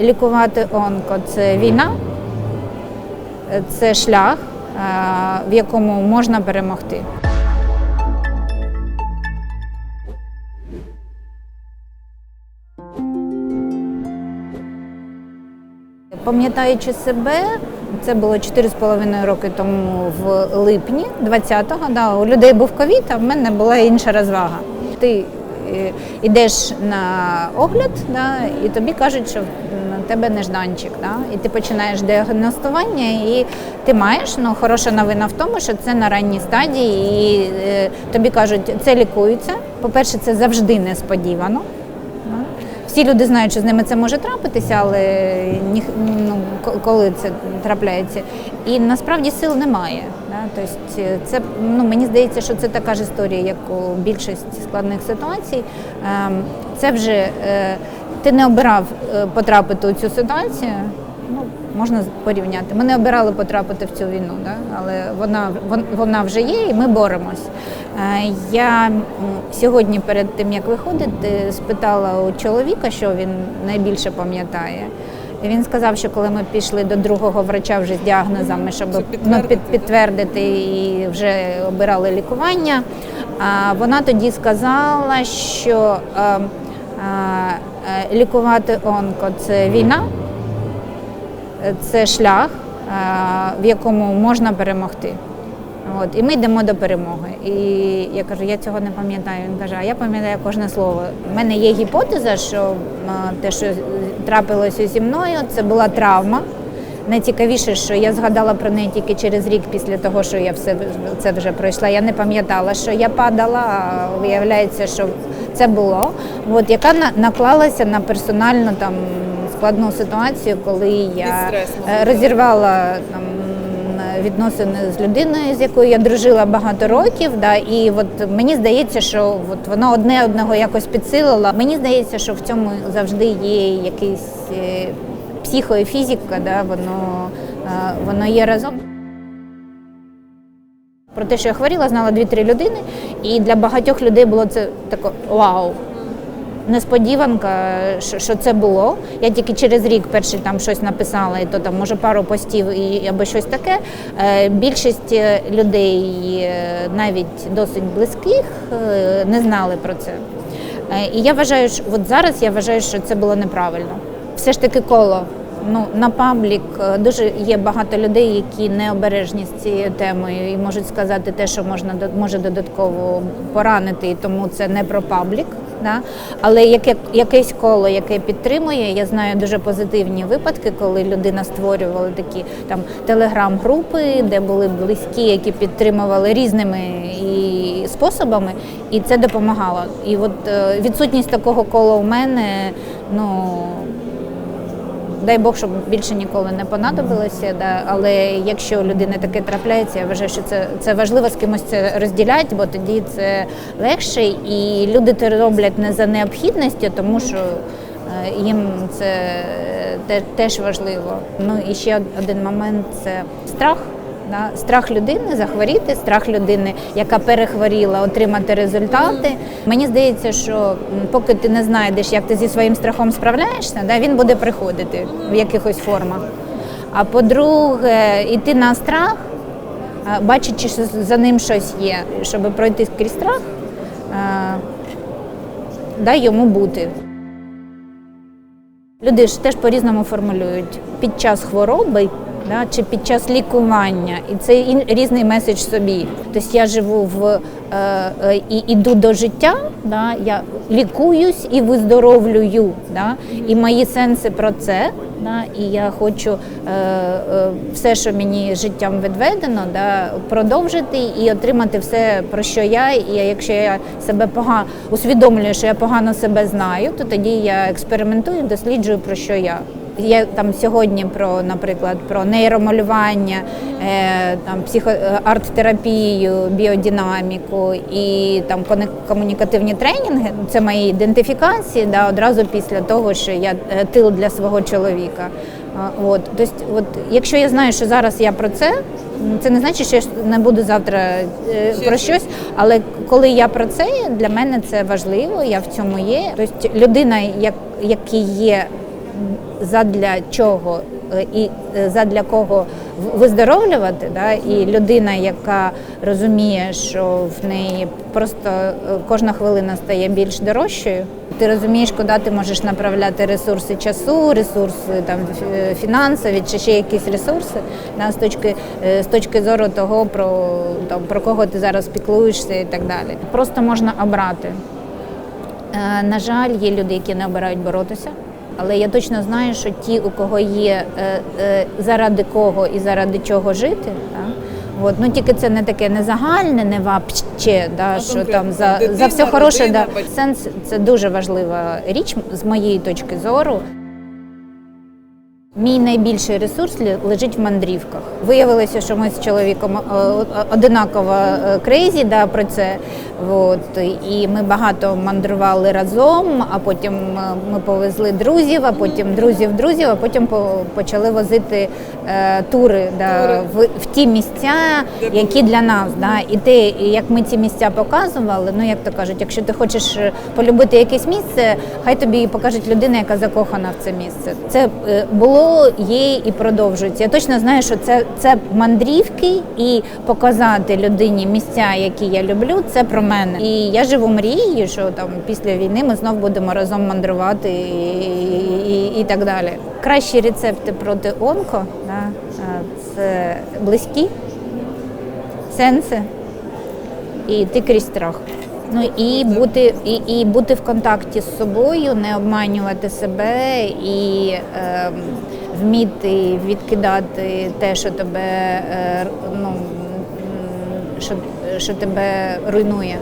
Лікувати онко це війна, це шлях, е, в якому можна перемогти. Пам'ятаючи себе, це було 4,5 роки тому в липні 20-го. Да, у людей був ковід, а в мене була інша розвага. Ти йдеш на огляд, да, і тобі кажуть, що на тебе нежданчик. Да, і ти починаєш діагностування, і ти маєш ну, хороша новина в тому, що це на ранній стадії, і е, тобі кажуть, це лікується. По-перше, це завжди несподівано. Да. Всі люди знають, що з ними це може трапитися, але ні, ну, коли це трапляється. І насправді сил немає. Тобто це, ну, мені здається, що це така ж історія, як у більшості складних ситуацій. Ем, Це вже е, ти не обирав е, потрапити у цю ситуацію. Ну, можна порівняти. Ми не обирали потрапити в цю війну, да? але вона, вона вже є, і ми боремось. Е, Я сьогодні перед тим, як виходити, спитала у чоловіка, що він найбільше пам'ятає. І Він сказав, що коли ми пішли до другого врача вже з діагнозами, щоб ну, під, підтвердити і вже обирали лікування, а вона тоді сказала, що а, а, а, лікувати онко це війна, це шлях, а, в якому можна перемогти. От, і ми йдемо до перемоги. І я кажу, я цього не пам'ятаю. Він каже, а я пам'ятаю кожне слово. У мене є гіпотеза, що те, що трапилося зі мною, це була травма. Найцікавіше, що я згадала про неї тільки через рік після того, що я все це вже пройшла. Я не пам'ятала, що я падала, а виявляється, що це було. От яка на- наклалася на персональну там складну ситуацію, коли я е, розірвала там відносини з людиною, з якою я дружила багато років. Да, і от мені здається, що от воно одне одного якось підсилило. Мені здається, що в цьому завжди є якийсь е, психо да, воно, е, воно є разом. Про те, що я хворіла, знала дві-три людини, і для багатьох людей було це таке вау. Несподіванка, що, це було. Я тільки через рік перший там щось написала, і то там може пару постів і або щось таке. Е, Більшість е, людей, е, навіть досить близьких, не знали про це. І я вважаю, що от зараз я вважаю, що це було неправильно. Все ж таки коло. Ну, на паблік дуже є багато людей, які не обережні з цією темою і можуть сказати те, що можна може додатково поранити, і тому це не про паблік. Да? Але яке якесь коло, яке підтримує, я знаю дуже позитивні випадки, коли людина створювала такі там телеграм-групи, де були близькі, які підтримували різними і способами, і це допомагало. І от е, відсутність такого кола у мене, ну. Дай Бог, щоб більше ніколи не понадобилося. Да? Але якщо людина таке трапляється, я вважаю, що це, це важливо з кимось це розділяти, бо тоді це легше. І люди це роблять не за необхідністю, тому що е, їм це теж важливо. Ну і ще один момент це страх. Да? Страх людини захворіти, страх людини, яка перехворіла, отримати результати. Мені здається, що поки ти не знайдеш, як ти зі своїм страхом справляєшся, да, він буде приходити в якихось формах. А по-друге, йти на страх, бачачи, що за ним щось є, щоб пройти крізь страх, дай йому бути. Люди ж теж по-різному формулюють під час хвороби да, чи під час лікування. І це різний меседж собі. Тобто я живу в е, е, і іду до життя, да, я лікуюсь і виздоровлюю. Да, і мої сенси про це. Да, і я хочу е, е, все, що мені життям відведено, да, продовжити і отримати все, про що я. І якщо я себе погано усвідомлюю, що я погано себе знаю, то тоді я експериментую, досліджую про що я. Є там сьогодні про, наприклад, про нейромалювання, е, там психо е, арт-терапію, біодинаміку і там комунікативні тренінги. Це мої ідентифікації да, одразу після того, що я е, тил для свого чоловіка. От, тобто, от, якщо я знаю, що зараз я про це, це не значить, що я не буду завтра е, про щось, але коли я про це, для мене це важливо, я в цьому є. Тобто людина, як, який є задля чого е, і е, задля кого виздоровлювати, да, і людина, яка розуміє, що в неї просто е, кожна хвилина стає більш дорожчою. Ти розумієш, куди ти можеш направляти ресурси часу, ресурси там фінансові чи ще якісь ресурси да, з точки з точки зору того, про там про кого ти зараз піклуєшся і так далі. Просто можна обрати. На жаль, є люди, які не обирають боротися. Але я точно знаю, що ті, у кого є е, е, заради кого і заради чого жити, так, от, ну тільки це не таке не загальне, не вапче, да, що там за, дитина, за все хороше. Дитина, Да. Сенс це дуже важлива річ з моєї точки зору. Мій найбільший ресурс лежить в мандрівках. Виявилося, що ми з чоловіком е, одинаково е, крейзі да, про це. От, і ми багато мандрували разом, а потім е, ми повезли друзів, а потім друзів друзів, а потім по- почали возити е, тури, да, в, в ті місця, які для нас. Да. І те, як ми ці місця показували, ну як то кажуть, якщо ти хочеш полюбити якесь місце, хай тобі покажуть людина, яка закохана в це місце. Це е, є і продовжується. Я точно знаю, що це, це мандрівки і показати людині місця, які я люблю, це про мене. І я живу мрією, що там після війни ми знов будемо разом мандрувати і, і, і так далі. Кращі рецепти проти онко да, це близькі сенси і йти крізь страх. Ну і бути, і, і бути в контакті з собою, не обманювати себе і е, вміти відкидати те, що тебе е, ну, що, що тебе руйнує.